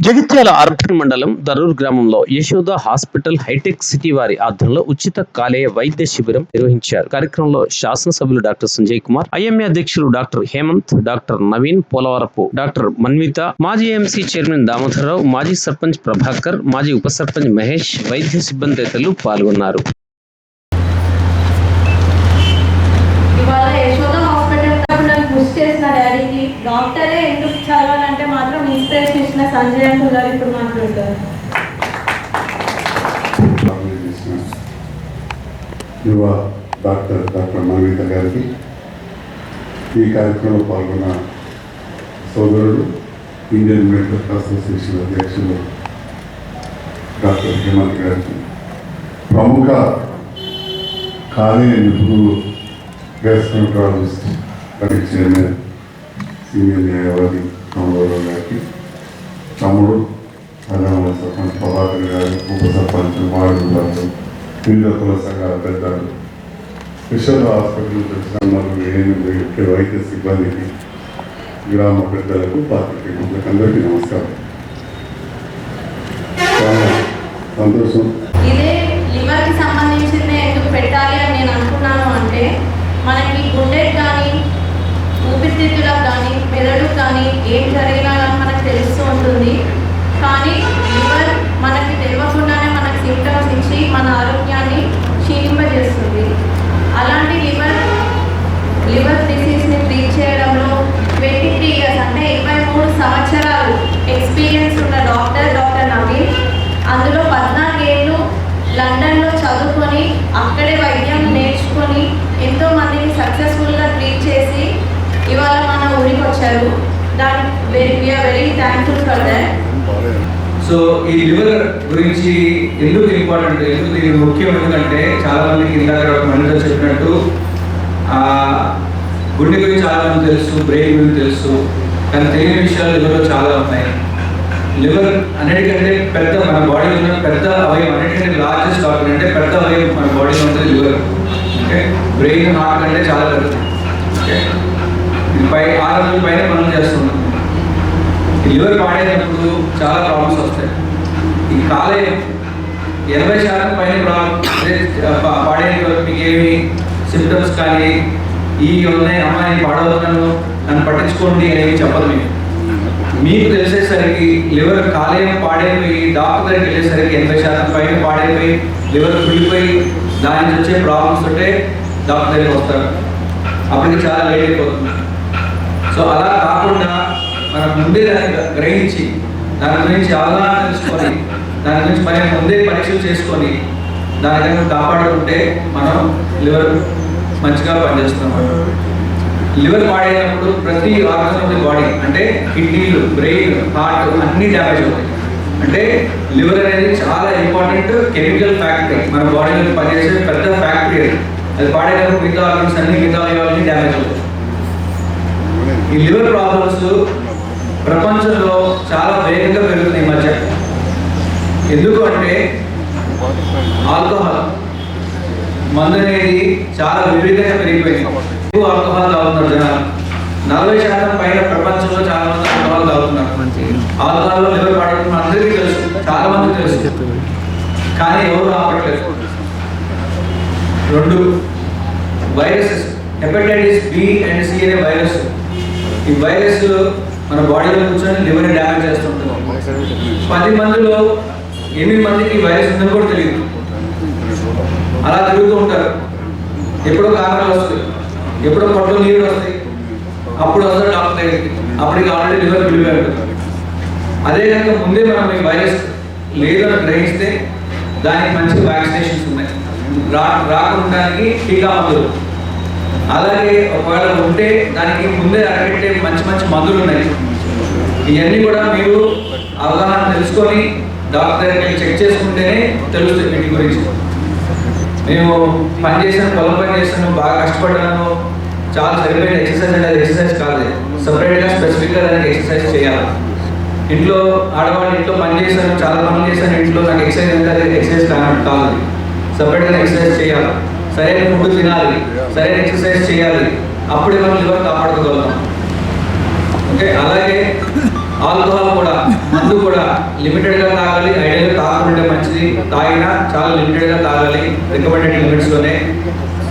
Jagtial urban మండలం దరూర్ గ్రామంలో Yashoda hospital hitech city వారి ఆధ్వర్యంలో ఉచిత కాలేయ వైద్య శిబిరం నిర్వహించారు. కార్యక్రమంలో శాసనసభ్యులు డాక్టర్ సంజయ్ కుమార్ ఐఎంఏ అధ్యక్షులు doctor Hemant doctor Naveen Polavarapu doctor Manvitha మాజీ ఎంసీ చైర్మన్ దామోదరరావు మాజీ సర్పంచ్ ప్రభాకర్ మాజీ ఉప సర్పంచ్ మహేష్ వైద్య సిబ్బంది తదితరులు పాల్గొన్నారు డాక్టరే ఎందుకు సంజయ్ అంకుల్ గారు ఇప్పుడు మాట్లాడతారు. యువ డాక్టర్ డాక్టర్ మన్విత గారికి. ఈ కార్యక్రమంలో పాల్గొన్న సోదరుడు ఇండియన్ మెడికల్ అసోసియేషన్ అధ్యక్షులు డాక్టర్ హేమంత్ గారికి. ప్రముఖ కార్య నిపుణులు గ్యాస్ట్రోంట్రాలజిస్ట్ వారికి చైర్మన్ సీనియర్ న్యాయవాది రామరావు గారికి. తమ్ముడు ప్రధాన సర్పంచ్ ప్రభాకర్ గారు ఉప సర్పంచ్ మాడు గారు వివిధ కుల సంఘాల పెద్దలు విశాల హాస్పిటల్ తెచ్చినందుకు ఎనిమిది వైద్య సిబ్బందికి గ్రామ పెద్దలకు పాత్రికేయులకు అందరికీ నమస్కారం. చాలా సంతోషం. ఇదే లివర్కి సంబంధించింది ఎందుకు పెట్టాలి అని నేను అనుకున్నాను అంటే మనకి గుండెకి కానీ ఊపిరితిత్తులకు కానీ మెదడుకు కానీ ఏం జరిగినా కానీ మనకు తెలుస్తూ ఉంటుంది కానీ లివర్ మనకి తెలియకుండానే మనకు సిమ్టమ్స్ ఇచ్చి మన ఆరోగ్యాన్ని క్షీణింపజేస్తుంది. అలాంటి లివర్ లివర్ డిసీజ్ని ట్రీట్ చేయడంలో ట్వంటీ త్రీ ఇయర్స్ అంటే ఇరవై మూడు సంవత్సరాలు ఎక్స్పీరియన్స్ ఉన్న డాక్టర్ డాక్టర్ నవీన్ అందులో పద్నాలుగేళ్ళు లండన్లో చదువుకొని అక్కడే వైద్యం నేర్చుకొని ఎంతో మందిని సక్సెస్ఫుల్గా ట్రీట్ చేసి ఇవాళ మన ఊరికి వచ్చారు దానికి సో ఈ లివర్ గురించి ఎందుకు ఇంపార్టెంట్ ఎందుకు దీనికి ముఖ్యం ఎందుకంటే చాలా మందికి ఇందాక మనిషి చెప్పినట్టు గుండె గురించి చాలా మంది తెలుసు బ్రెయిన్ గురించి తెలుసు కానీ తెలియని విషయాలు లివర్లో చాలా ఉన్నాయి. లివర్ అన్నిటికంటే పెద్ద మన బాడీలో ఉన్న పెద్ద అవయవం అన్నిటికంటే లార్జెస్ట్ ఆర్గన్ అంటే పెద్ద అవయవం మన బాడీలో ఉంటుంది లివర్ ఓకే బ్రెయిన్ హార్ట్ అంటే చాలా పెద్దది. ఓకే పై ఆరు పైన పనులు చేస్తున్నాం. లివర్ పాడైనప్పుడు చాలా ప్రాబ్లమ్స్ వస్తాయి. ఈ కాలే ఎనభై శాతం పైన ప్రాబ్లం పాడైన వరకు మీకు ఏమి సిమ్టమ్స్ కానీ ఈ ఉన్నాయి అమ్మాయి పాడవుతున్నాను నన్ను పట్టించుకోండి అనేవి చెప్పదు మీకు. మీకు తెలిసేసరికి లివర్ కాలేయం పాడైపోయి డాక్టర్ దగ్గరికి వెళ్ళేసరికి ఎనభై శాతం పైన పాడైపోయి లివర్ కుళ్ళిపోయి దాని నుంచి వచ్చే ప్రాబ్లమ్స్ ఉంటే డాక్టర్ దగ్గరికి వస్తారు. అప్పటికి చాలా లేట్ అయిపోతుంది. సో అలా కాకుండా మనం ముందే దాన్ని గ్రహించి దాని గురించి అవగాహన తెలుసుకొని దాని గురించి మరి ముందే పరీక్షలు చేసుకొని దాని కనుక కాపాడుకుంటే మనం లివర్ మంచిగా పనిచేస్తాం లివర్ పాడైనప్పుడు ప్రతి ఆర్గన్ ఆఫ్ ది బాడీ అంటే కిడ్నీలు బ్రెయిన్ హార్ట్ అన్ని డ్యామేజ్ అవుతాయి. అంటే లివర్ అనేది చాలా ఇంపార్టెంట్ కెమికల్ ఫ్యాక్టరీ. మన బాడీలో పనిచేసే పెద్ద ఫ్యాక్టరీ అది. అది పాడైనప్పుడు మిగతా ఆర్గన్స్ అన్ని మిగతా అవయవాలన్నీ డ్యామేజ్ అవుతాయి. ఈ లివర్ ప్రాబ్లమ్స్ ప్రపంచంలో చాలా వేగంగా పెరుగుతుంది ఈ మధ్య. ఎందుకు అంటే ఆల్కహాల్ మందు అనేది చాలా విపరీతంగా పెరిగిపోయింది. ఎక్కువ ఆల్కహాల్ తాగుతున్నారు జనాలు. నలభై శాతం పైన ప్రపంచంలో చాలా మంది ఆల్కహాల్ తాగుతున్నారు. ఆల్కహాల్ లివర్ పాడడం అందరికీ తెలుసు. చాలా మంది తెలుసు. కానీ ఎవరు ఆపట్లేదు రెండు viruses. Hepatitis B and C అనే వైరస్. ఈ వైరస్ మన బాడీలో కూర్చొని లివర్ డ్యామేజ్ చేస్తుంటుంది. పది మందిలో ఎనిమిది మందికి వైరస్ ఉందని కూడా తెలియదు. అలా తిరుగుతూ ఉంటారు. ఎప్పుడో కారణాలు వస్తాయి ఎప్పుడో పొట్టలో నీళ్ళు వస్తాయి. అప్పుడు వస్తారు డాక్టర్ దగ్గరికి అప్పటికి ఆల్రెడీ లివర్ పిలిపారు అదే కనుక ముందే మనం ఈ వైరస్ లేదని గ్రహిస్తే దానికి మంచి వ్యాక్సినేషన్స్ ఉన్నాయి. రా రాకుండానికి టీకా మందులు. అలాగే ఒకవేళ ఉంటే దానికి ముందే అరగట్టే మంచి మంచి మందులు ఉన్నాయి. ఇవన్నీ కూడా మీరు అవగాహన తెలుసుకొని డాక్టర్ దగ్గరికి చెక్ చేసుకుంటేనే తెలుస్తుంది వీటి గురించి. మేము పని చేసాను పొలం పని చేసాను బాగా కష్టపడ్డాను. చాలా సరిపోయిన ఎక్సర్సైజ్ అంటే అది ఎక్సర్సైజ్ కాదు సపరేట్గా స్పెసిఫిక్గా దానికి ఎక్సర్సైజ్ చేయాలి. ఇంట్లో ఆడవాళ్ళు ఇంట్లో పని చేశాను చాలా పనులు చేశాను ఇంట్లో నాకు ఎక్సర్సైజ్ అంటే అది ఎక్సర్సైజ్ కాదు. కాదు సపరేట్గా ఎక్సర్సైజ్ చేయాలి. సరైన ఫుడ్ తినాలి. సరైన ఎక్సర్సైజ్ చేయాలి. అప్పుడే మనం లివర్ కాపాడుకోగలుగుతాం. ఓకే అలాగే ఆల్కహాల్ కూడా మందు కూడా లిమిటెడ్గా తాగాలి ఐడియాగా తాగకుంటే మంచిది. తాగినా చాలా లిమిటెడ్గా తాగాలి రికమెండెడ్ లిమిట్స్లోనే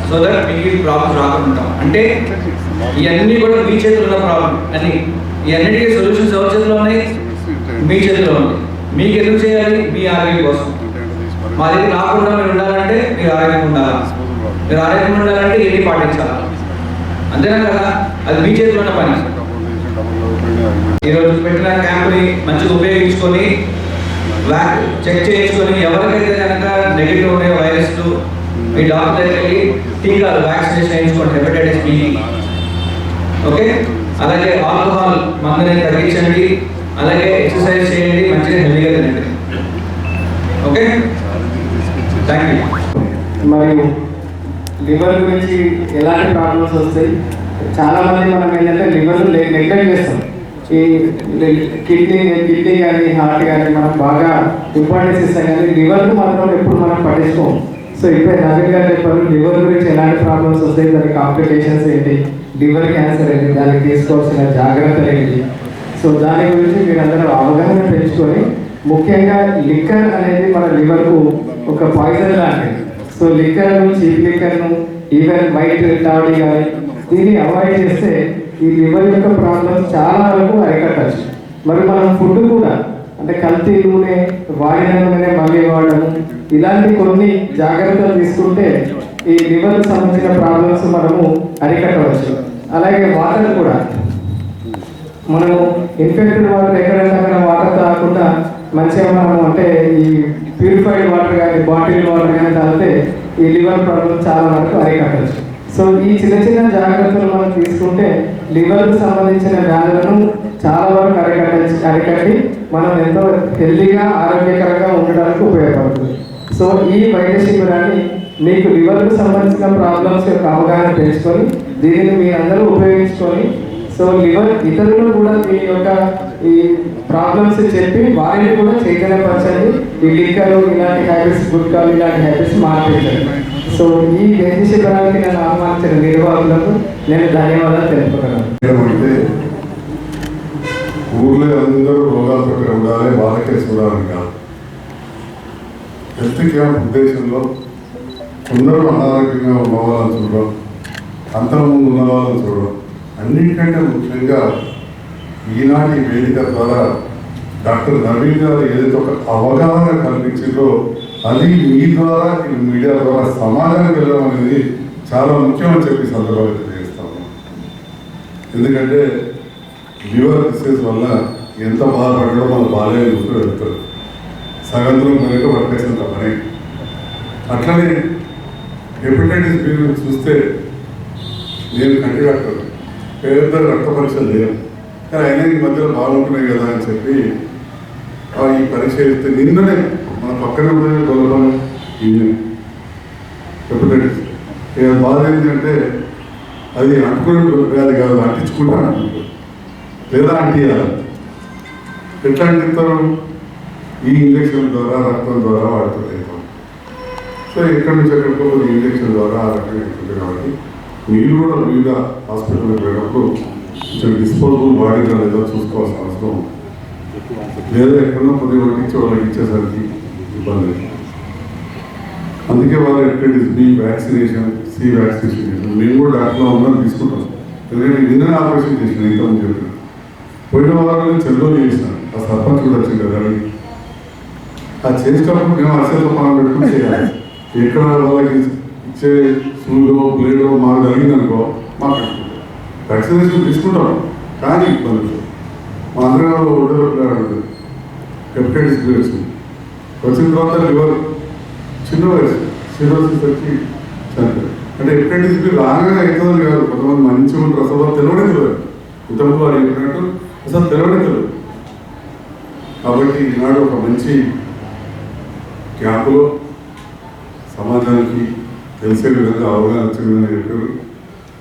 సో దట్ మీకు ప్రాబ్లమ్స్ రాకుండా ఉంటాం అంటే ఇవన్నీ కూడా మీ చేతిలో ఉన్న ప్రాబ్లం అన్ని. ఈ సొల్యూషన్స్ ఎవరి చేతిలో ఉన్నాయి? మీ చేతిలో ఉంది. మీకు ఎందుకు చేయాలి? మీ ఆరోగ్యం కోసం. మా దగ్గర రాకుండా మీరు ఉండాలంటే మీరు ఆరోగ్యం ఉండాలి? మీరు ఆరోగ్యం ఉండాలంటే ఎన్ని పాటించాలి? అంతేనా కదా? అది మీ చేతిలో ఉన్న పని. ఈరోజు పెట్టిన క్యాంప్ని మంచిగా ఉపయోగించుకొని వ్యాక్ చెక్ చేయించుకొని ఎవరికైతే కనుక నెగిటివ్ ఉండే వైరస్ మీ డాక్టర్ దగ్గరికి వెళ్ళి టీకాలు వ్యాక్సినేషన్ వేయించుకోండి హెపటైటిస్ బి. ఓకే? అలాగే ఆల్కహాల్ మందుని తగ్గించండి అలాగే ఎక్సర్సైజ్ చేయండి మంచిగా హెల్దీగా తినండి. ఓకే? థ్యాంక్ యూ మరి లివర్ గురించి ఎలాంటి ప్రాబ్లమ్స్ వస్తాయి? చాలా మంది మనం ఏంటంటే లివర్ నెగ్లెక్ట్ చేస్తాం. ఈ కిడ్నీ కిడ్నీ కానీ హార్ట్ కానీ మనం బాగా ఇంపార్టెన్స్ ఇస్తాం కానీ లివర్కు మాత్రం ఎప్పుడు మనం పట్టించుకోం. సో ఇప్పుడు నవీన్ గారు చెప్పారు లివర్ గురించి ఎలాంటి ప్రాబ్లమ్స్ వస్తాయి దాని కాంప్లికేషన్స్ ఏంటి లివర్ క్యాన్సర్ ఏంటి దానికి తీసుకోవాల్సిన జాగ్రత్తలు ఏంటి. సో దాని గురించి మీరందరూ అవగాహన పెంచుకొని ముఖ్యంగా లిక్కర్ అనేది మన లివర్కు ఒక పాయిజన్ లాంటిది. సో లిక్కర్ను చీప్ లిక్కర్ను ఈవెన్ వైట్ టావీ కానీ దీన్ని అవాయిడ్ చేస్తే ఈ లివర్ యొక్క ప్రాబ్లమ్స్ చాలా వరకు అరికట్టచ్చు మరి మనం ఫుడ్ కూడా అంటే కల్తీ నూనె వాడిన నూనె మళ్ళీ వాడము ఇలాంటి కొన్ని జాగ్రత్తలు తీసుకుంటే ఈ లివర్ సంబంధించిన ప్రాబ్లమ్స్ మనము అరికట్టవచ్చు. అలాగే వాటర్ కూడా. మనము ఇన్ఫెక్టెడ్ వాటర్ ఎక్కడైనా అక్కడ వాటర్ తాగకుండా మంచిగా మనము అంటే ఈ ప్యూరిఫైడ్ వాటర్ కానీ బాటిల్ వాటర్ కానీ తాగితే ఈ లివర్ ప్రాబ్లం చాలా వరకు అరికట్టచ్చు సో ఈ చిన్న చిన్న జాగ్రత్తలు మనం తీసుకుంటే లివర్కి సంబంధించిన వ్యాధులను చాలా వరకు అరికట్టి అరికట్టి మనం ఎంతో హెల్దీగా ఆరోగ్యకరంగా ఉండడానికి ఉపయోగపడుతుంది. సో ఈ వైద్య శిబిరాన్ని మీకు లివర్కు సంబంధించిన ప్రాబ్లమ్స్ యొక్క అవగాహన తెలుసుకొని దీనిని మీ అందరూ ఉపయోగించుకొని సో లివర్ ఇతరులు కూడా మీ యొక్క ఈ ప్రాబ్లమ్స్ చెప్పి వారిని కూడా చైతన్యపరచండి. ఈ లిక్కర్ ఇలాంటి హ్యాబిట్స్ గుట్కాలు ఇలాంటి హ్యాబిట్స్ మార్పించండి సో ఈ వైద్య శిబిరానికి నేను ఆహ్వానించిన నిర్వాహకులకు నేను ధన్యవాదాలు తెలుపుతున్నాను. ఊర్లో అందరూ రోగాల పక్కన ఉండాలి బాధకేసుకున్నారని కాదు. హెల్త్ క్యాంప్ ఉద్దేశంలో అందరూ అనారోగ్యంగా ఉన్న చూడడం అంతకుముందు ఉన్న చూడడం అన్నిటికంటే ముఖ్యంగా ఈనాటి వేదిక ద్వారా డాక్టర్ నవీన్ గారు ఏదైతే ఒక అవగాహన కల్పించిందో అది మీ ద్వారా ఈ మీడియా ద్వారా సమాజానికి వెళ్ళడం అనేది చాలా ముఖ్యమని చెప్పి సందర్భంగా తెలియజేస్తాము ఎందుకంటే లివర్ డిసీజ్ వల్ల ఎంత బాధపడడం మన బాల్యం గుర్తు వెళ్తారు సగంలో కనుక పట్టేసినంత పని. అట్లనే హెపటైటిస్ బి చూస్తే నేను కంటి డాక్టర్. పేరుతో రక్త పరీక్షలు లేవు కానీ అయినా ఈ మధ్యలో బాగుంటున్నాయి కదా అని చెప్పి ఈ పరీక్ష చేస్తే నిన్ననే మన పక్కనే ఉండే గొల్లపం హెపటైటిస్ ఇక బాధ ఏంటంటే అది అంటుకునే వ్యాధి కాదు అంటించుకుంటాను లేదా అంటియాలి. ఎట్లా అంటిస్తారు? ఈ ఇంజక్షన్ ద్వారా రక్తం ద్వారా వాడుతుంది సో ఎక్కడి నుంచి ఎక్కడికో ఇంజక్షన్ ద్వారా ఆ రకంగా ఉంటుంది కాబట్టి మీరు కూడా వివిధ హాస్పిటల్కి వెళ్ళినప్పుడు కొంచెం డిస్పోజబుల్ బాడీగా లేదా చూసుకోవాల్సిన అవసరం ఉంది. లేదా ఎక్కడో కొద్దిగా వాళ్ళకి వాళ్ళకి ఇచ్చేసరికి ఇబ్బంది అందుకే వాళ్ళు hepatitis B vaccination C vaccination. మేము కూడా డాక్టర్లో ఉన్నాం తీసుకుంటాం. ఎందుకంటే నిన్ననే ఆపరేషన్ చేసిన ఇంతకుముందు చెప్పిన. పోయిన వారం నేను చెల్లో చేసిన. ఆ సర్పంచ్ కూడా వచ్చింది కదా అని. ఆ చేసేటప్పుడు మేము అసలు పనులు పెట్టుకుని చేయాలి. ఎక్కడ వాళ్ళకి ఇచ్చే స్కూల్లో బ్లేడో మాకు జరిగిందనుకో మాకు వ్యాక్సినేషన్ తీసుకుంటాం కానీ ఇబ్బంది మా అందరూ ఒడ్డు హెపటైటిస్ బి వచ్చింది వచ్చిన తర్వాత లివర్ చిన్న వయసు సిరోసిస్ వచ్చి చనిపోయారు. అంటే హెపటైటిస్ బి రాగానే అవుతుందని కాదు కొంతమంది మంచిగా ఉంటారు అసలు తెలవడం తెలియనే తెలియదు ఇంతకుముందు వారు చెప్పినట్టు అసలు తెలవడం తెలియదు కాబట్టి ఈనాడు ఒక మంచి క్యాంపులో సమాజానికి తెలిసే విధంగా అవగాహన వచ్చే విధంగా చెప్పారు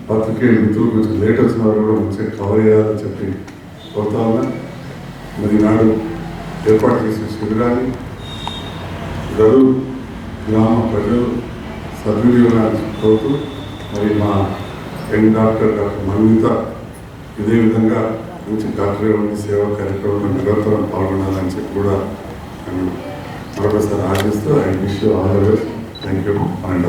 పత్రికే మిత్రులు కొంచెం లేట్ వచ్చిన వారు కూడా మంచిగా కవర్ చేయాలని చెప్పి కోరుతా ఉన్నా. మరి నాడు ఏర్పాటు చేసిన శిబిరాన్ని గరు గ్రామ ప్రజలు సద్వినియోగాన్ని కోరుతూ మరి మా యంగ్ డాక్టర్ డాక్టర్ మన్విత ఇదే విధంగా మంచి డాక్టర్ సేవా కార్యక్రమంలో నిరంతరం పాల్గొనాలని చెప్పి కూడా నేను మరొకసారి ఆశిస్తూ I wish all the best thank you and